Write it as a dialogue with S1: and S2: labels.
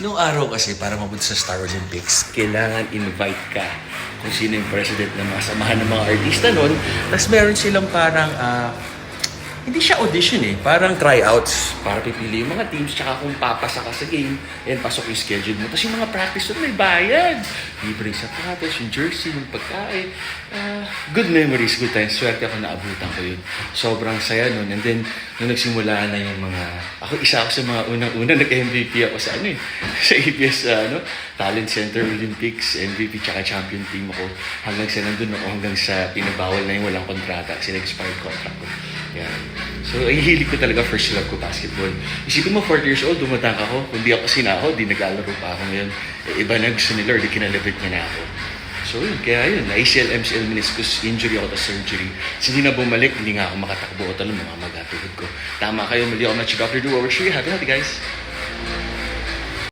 S1: Nung araw kasi, para mabuti sa Star Olympics, kailangan invite ka kung sino yung president ng mga samahan ng mga artista noon. Tapos meron silang parang, ah, hindi siya audition eh, parang tryouts para pipili yung mga teams, tsaka kung papasa ka sa game, yan, pasok yung schedule mo. Tapos yung mga practice doon, may bayad. Libre yung sapatos, yung jersey, yung pagkain. Ah, good memories, good times. Swerte ako na abutan ko yun. Sobrang saya nun. And then, nung nagsimula na yung mga, ako isa ako sa mga unang-una, nag-MVP ako sa ano eh, sa ABS uh, ano, Talent Center Olympics, MVP tsaka champion team ako. Hanggang sa nandun ako, hanggang sa pinabawal na yung walang kontrata kasi nag-expired contract ko. Yan. So, ay hilig ko talaga first love ko basketball. Isipin mo, 40 years old, dumatang ako. Kung di ako sinako, di naglalaro pa ako ngayon. Eh, iba na gusto nila or di kinalabit niya na ako. So yun, kaya yun, na ACL, MCL, meniscus injury ako, tapos surgery. Hindi na bumalik, hindi nga ako makatakbo o talo, mga magatuhod ko. Tama kayo, mali ako na. Duo. We're sure you happy, happy guys.